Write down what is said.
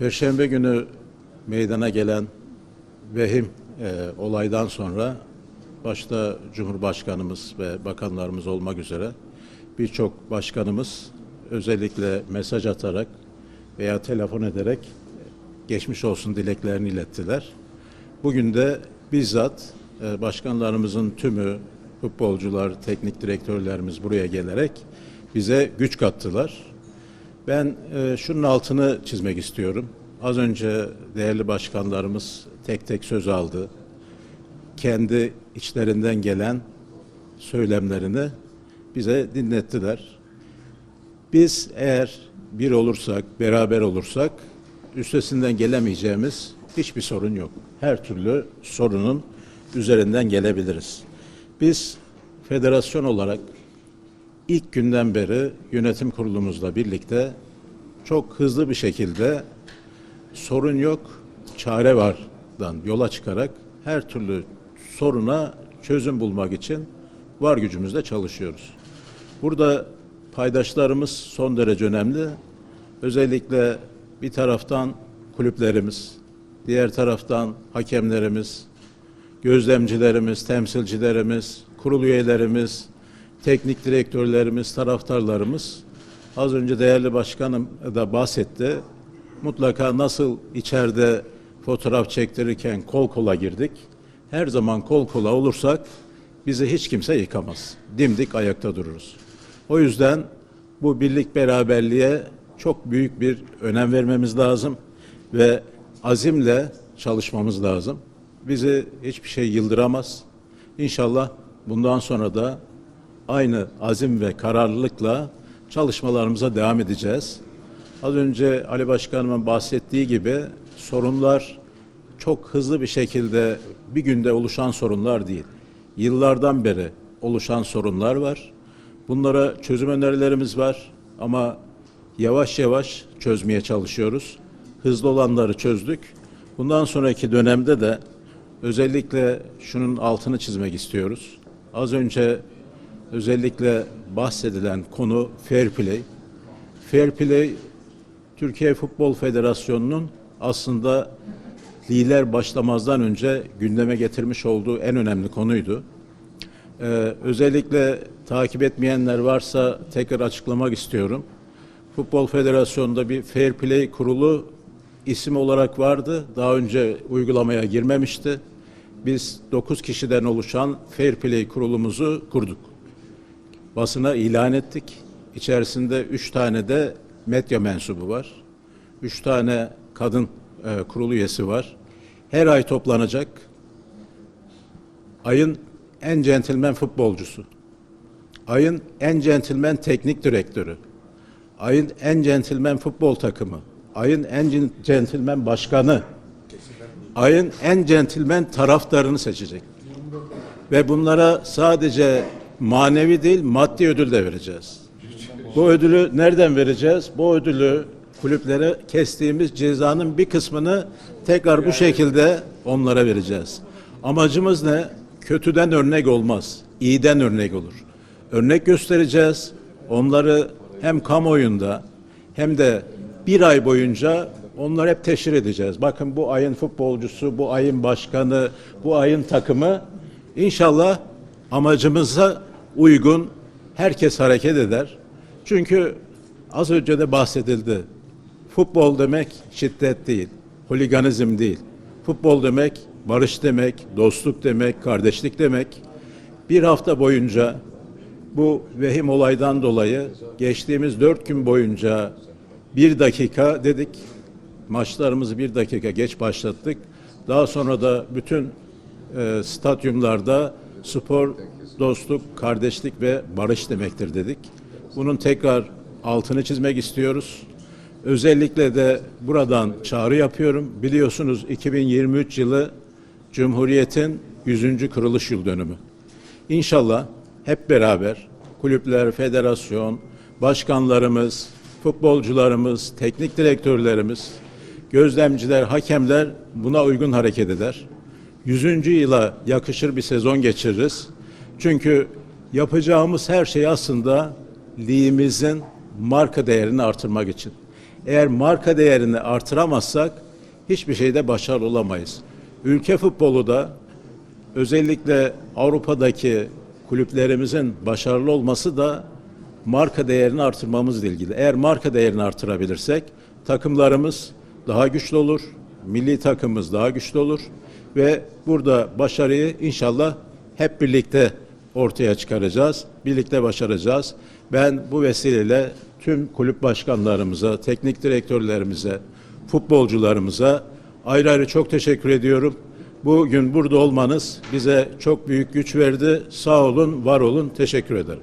Perşembe günü meydana gelen vehim e, olaydan sonra başta Cumhurbaşkanımız ve bakanlarımız olmak üzere birçok başkanımız özellikle mesaj atarak veya telefon ederek geçmiş olsun dileklerini ilettiler. Bugün de bizzat e, başkanlarımızın tümü, futbolcular, teknik direktörlerimiz buraya gelerek bize güç kattılar. Ben e, şunun altını çizmek istiyorum. Az önce değerli başkanlarımız tek tek söz aldı. Kendi içlerinden gelen söylemlerini bize dinlettiler. Biz eğer bir olursak, beraber olursak üstesinden gelemeyeceğimiz hiçbir sorun yok. Her türlü sorunun üzerinden gelebiliriz. Biz federasyon olarak ilk günden beri yönetim kurulumuzla birlikte çok hızlı bir şekilde sorun yok, çare vardan yola çıkarak her türlü soruna çözüm bulmak için var gücümüzle çalışıyoruz. Burada paydaşlarımız son derece önemli. Özellikle bir taraftan kulüplerimiz, diğer taraftan hakemlerimiz, gözlemcilerimiz, temsilcilerimiz, kurul üyelerimiz, teknik direktörlerimiz, taraftarlarımız az önce değerli başkanım da bahsetti. Mutlaka nasıl içeride fotoğraf çektirirken kol kola girdik. Her zaman kol kola olursak bizi hiç kimse yıkamaz. Dimdik ayakta dururuz. O yüzden bu birlik beraberliğe çok büyük bir önem vermemiz lazım ve azimle çalışmamız lazım. Bizi hiçbir şey yıldıramaz. İnşallah bundan sonra da aynı azim ve kararlılıkla çalışmalarımıza devam edeceğiz. Az önce Ali Başkanımın bahsettiği gibi sorunlar çok hızlı bir şekilde bir günde oluşan sorunlar değil. Yıllardan beri oluşan sorunlar var. Bunlara çözüm önerilerimiz var ama yavaş yavaş çözmeye çalışıyoruz. Hızlı olanları çözdük. Bundan sonraki dönemde de özellikle şunun altını çizmek istiyoruz. Az önce özellikle bahsedilen konu fair play. Fair play Türkiye Futbol Federasyonu'nun aslında lider başlamazdan önce gündeme getirmiş olduğu en önemli konuydu. Ee, özellikle takip etmeyenler varsa tekrar açıklamak istiyorum. Futbol Federasyonu'nda bir Fair Play kurulu isim olarak vardı. Daha önce uygulamaya girmemişti. Biz 9 kişiden oluşan Fair Play kurulumuzu kurduk. Basına ilan ettik. İçerisinde 3 tane de medya mensubu var. 3 tane kadın e, kurulu üyesi var. Her ay toplanacak. Ayın en centilmen futbolcusu. Ayın en centilmen teknik direktörü. Ayın en centilmen futbol takımı. Ayın en centilmen başkanı. Ayın en centilmen taraftarını seçecek. Ve bunlara sadece manevi değil maddi ödül de vereceğiz. Bu ödülü nereden vereceğiz? Bu ödülü kulüplere kestiğimiz cezanın bir kısmını tekrar bu şekilde onlara vereceğiz. Amacımız ne? Kötüden örnek olmaz, iyiden örnek olur. Örnek göstereceğiz. Onları hem kamuoyunda hem de bir ay boyunca onları hep teşhir edeceğiz. Bakın bu ayın futbolcusu, bu ayın başkanı, bu ayın takımı inşallah amacımıza uygun herkes hareket eder. Çünkü az önce de bahsedildi. Futbol demek şiddet değil, holiganizm değil. Futbol demek barış demek, dostluk demek, kardeşlik demek. Bir hafta boyunca bu vehim olaydan dolayı geçtiğimiz dört gün boyunca bir dakika dedik. Maçlarımızı bir dakika geç başlattık. Daha sonra da bütün e, stadyumlarda spor, dostluk, kardeşlik ve barış demektir dedik. Bunun tekrar altını çizmek istiyoruz. Özellikle de buradan çağrı yapıyorum. Biliyorsunuz 2023 yılı Cumhuriyet'in 100. kuruluş yıl dönümü. İnşallah hep beraber kulüpler, federasyon, başkanlarımız, futbolcularımız, teknik direktörlerimiz, gözlemciler, hakemler buna uygun hareket eder. 100. yıla yakışır bir sezon geçiririz. Çünkü yapacağımız her şey aslında ligimizin marka değerini artırmak için. Eğer marka değerini artıramazsak hiçbir şeyde başarılı olamayız. Ülke futbolu da özellikle Avrupa'daki kulüplerimizin başarılı olması da marka değerini artırmamızla ilgili. Eğer marka değerini artırabilirsek takımlarımız daha güçlü olur, milli takımımız daha güçlü olur ve burada başarıyı inşallah hep birlikte ortaya çıkaracağız. Birlikte başaracağız. Ben bu vesileyle tüm kulüp başkanlarımıza, teknik direktörlerimize, futbolcularımıza ayrı ayrı çok teşekkür ediyorum. Bugün burada olmanız bize çok büyük güç verdi. Sağ olun, var olun. Teşekkür ederim.